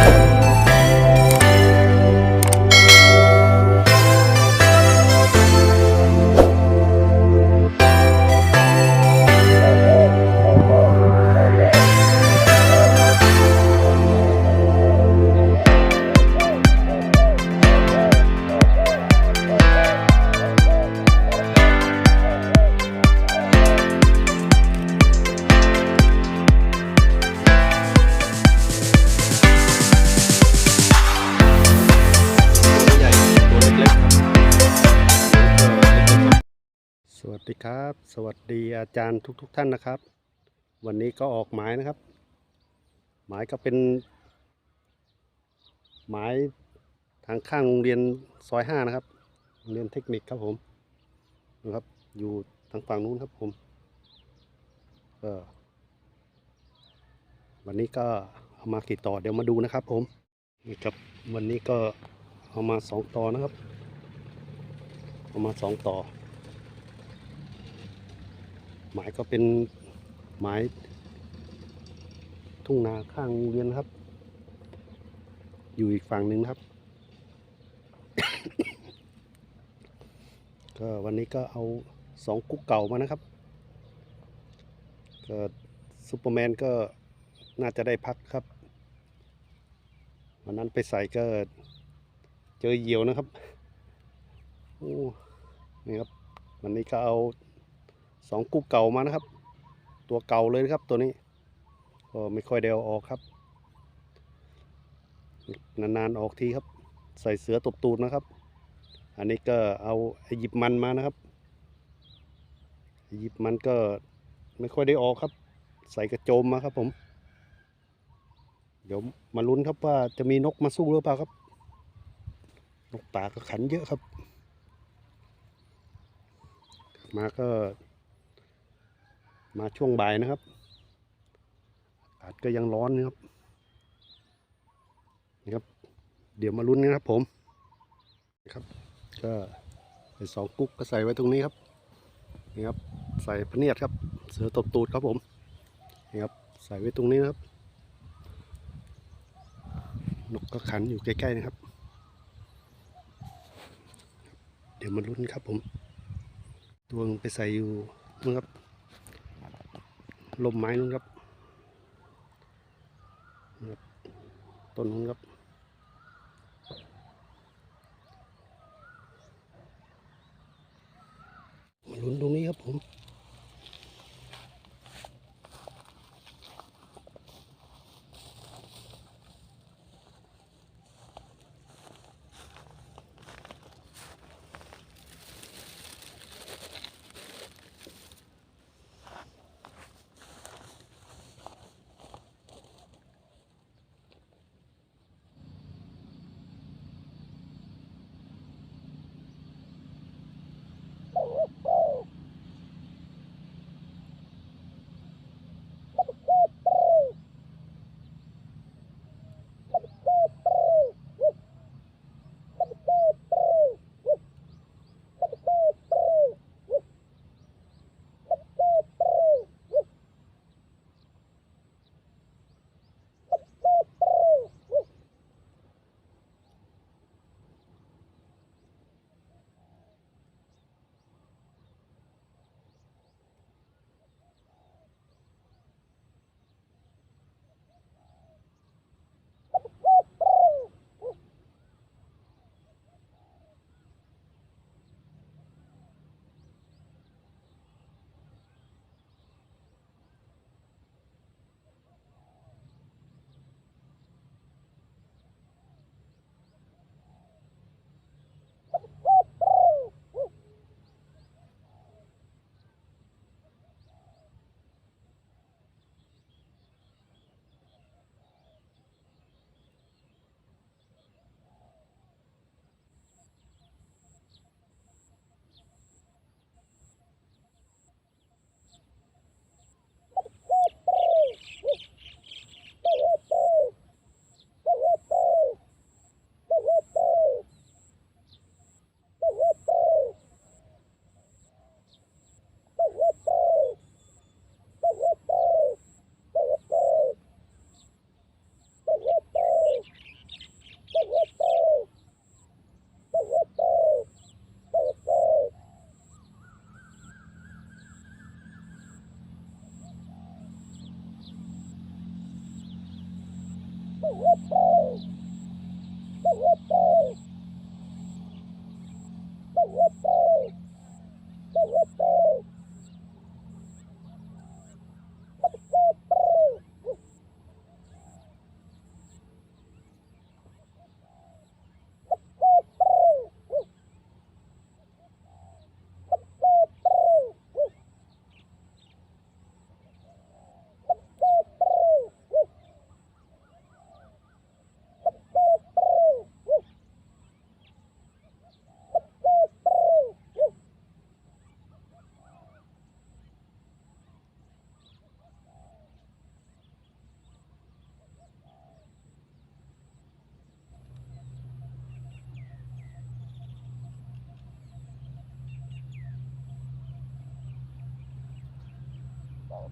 ตั สวัสดีอาจารย์ทุกๆทท่านนะครับ วันนี้ก็ออกหมายนะครับ หมายก็เป็น หมายทางข้างโรงเรียนซอยห้านะครับโรงเรียนเทคนิคครับผมนะครับ อยู่ทางฝั่งนู้นครับผมก็วันนี้ก็เอามากี่ต่อเดี๋ยวมาดูนะครับ ผมนี่ครับวันนี้ก็เอามาสองต่อนะครับ เอามาสองต่อ หมายก็เป็นหมายทุ่งนาข้างโรงเรียนครับ อยู่อีกฝั่งหนึ่งครับ ก็วันนี้ก็เอาสองกุ๊กเก่ามานะครับก็ซูเปอร์แมนก็น่าจะได้พักครับ วันนั้นไปใส่ก็เจอเหยี่ยวนะครับ โอ้นี่ครับ วันนี้ก็เอา สองกุ๊กเก่ามานะครับ ตัวเก่าเลยนะครับตัวนี้ก็ไม่ค่อยได้เอาออกครับ นานๆออกทีครับ ใส่เสือตบตูดนะครับ อันนี้ก็เอาหยิบมันมานะครับหยิบมันก็ไม่ค่อยได้ออกครับ ใส่กระโจมมาครับผม เดี๋ยวมาลุ้นครับว่าจะมีนกมาสู้หรือเปล่าครับ นกป่าก็ขันเยอะครับ มาก็ มาช่วงบ่ายนะครับอากาศก็ยังร้อนนะครับนี่ครับ เดี๋ยวมาลุ้นกันครับผมครับ ก็ใส่สองกุ๊กก็ใส่ไว้ตรงนี้ครับนี่ครับ ใส่พเนียดครับ เสือตบตูดครับผมนี่ครับ ใส่ไว้ตรงนี้นะครับนกก็ขันอยู่ใกล้ๆนะครับ เดี๋ยวมาลุ้นครับผม ตัวงไปใส่อยู่นู่ครับ ลมไม้นู้นครับนี่ครับ ต้นนู้นครับ มาลุ้นตรงนี้ครับผม Woohoo! Woohoo! โ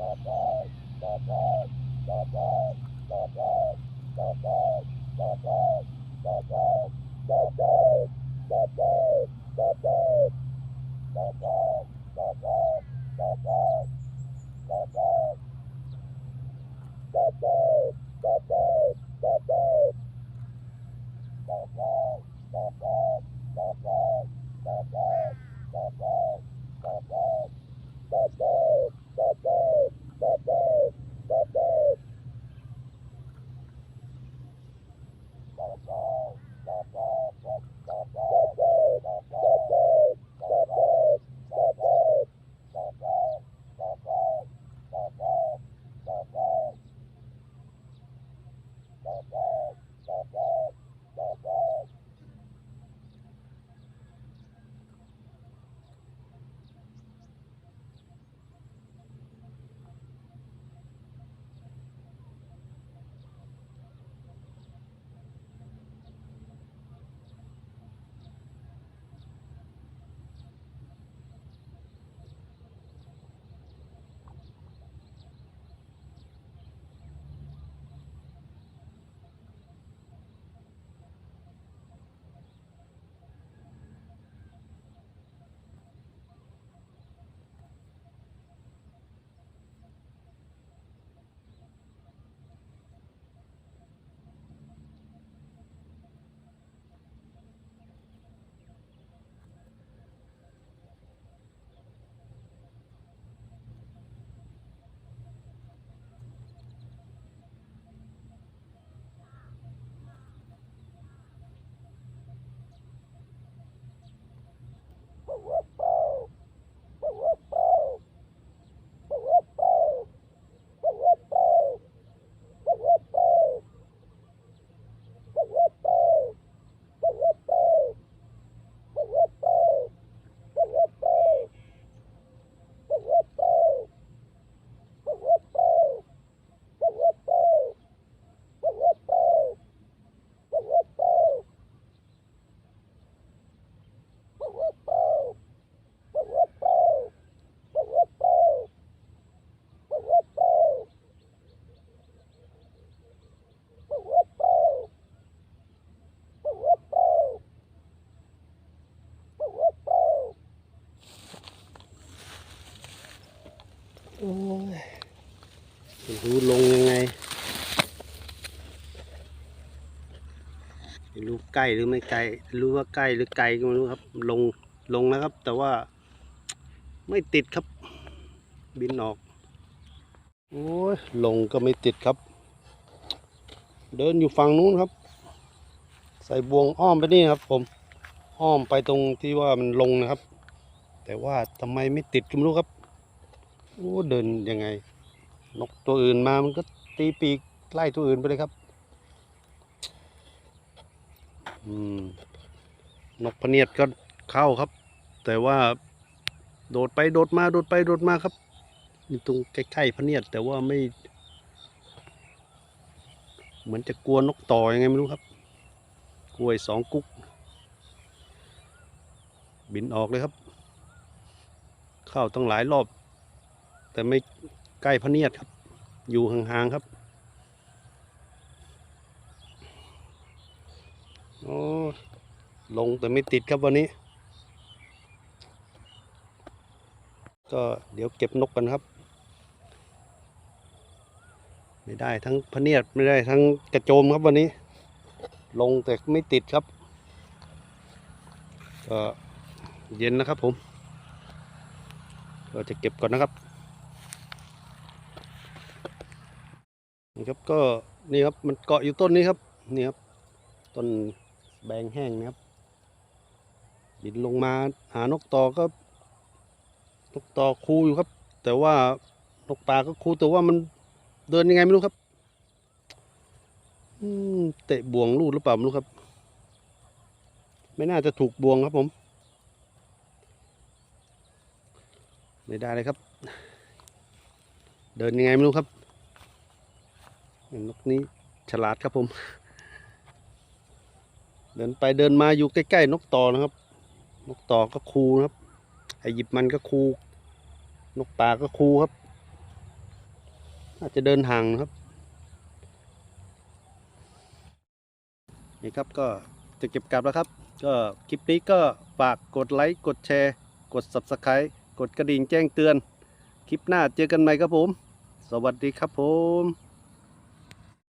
อ้ รู้ลงยังไงไม่รู้ใกล้หรือไม่ไกล รู้ว่าใกล้หรือไกลก็ไม่รู้ครับ ลงลงนะครับ แต่ว่าไม่ติดครับ บินออก โอ้ยลงก็ไม่ติดครับ เดินอยู่ฝั่งนู้นครับ ใส่บวงอ้อมไปนี่ครับ ผม อ้อมไปตรงที่ว่ามันลงนะครับ แต่ว่าทำไมไม่ติดก็ไม่รู้ครับ โอ้เดินยังไง นกตัวอื่นมามันก็ตีปีกไล่ตัวอื่นไปเลยครับ อืม นกพเนียดก็เข้าครับ แต่ว่า โดดไปโดดมาโดดไปโดดมาครับอยู่ตรงใกล้ๆพเนียด แต่ว่าไม่ เหมือนจะกลัวนกต่อยังไงไม่รู้ครับ กล้วยสองกุ๊ก บินออกเลยครับ เข้าตั้งหลายรอบ แต่ไม่ใกล้พะเนียดครับ อยู่ห่างๆครับโอ้ลงแต่ไม่ติดครับวันนี้ ก็เดี๋ยวเก็บนกกันครับ ไม่ได้ทั้งพเนียดไม่ได้ทั้งกระโจมครับวันนี้ ลงแต่ไม่ติดครับ ก็เย็นนะครับผมก็จะเก็บก่อนนะครับ นี่ครับก็นี่ครับมันเกาะอยู่ต้นนี้ครับนี่ครับต้นแบงแห้งนะครับ บินลงมาหานกต่อก็นกต่อคูอยู่ครับ แต่ว่านกป่าก็คูแต่ว่ามันเดินยังไงไม่รู้ครับอืมเตะบ่วงลูดหรือเปล่าไม่รู้ครับ ไม่น่าจะถูกบ่วงครับผม ไม่ได้เลยครับ เดินยังไงไม่รู้ครับ นกนี้ฉลาดครับผม เดินไปเดินมาอยู่ใกล้ๆนกต่อนะครับ นกต่อก็คูนะครับ ไอหยิบมันก็คู นกป่าก็คูครับอาจจะเดินห่างนะครับนี่ครับก็จะเก็บกลับแล้วครับ ก็คลิปนี้ก็ฝากกดไลค์ กดแชร์ กด Subscribe กดกระดิ่งแจ้งเตือน คลิปหน้าเจอกันใหม่ครับผม สวัสดีครับผม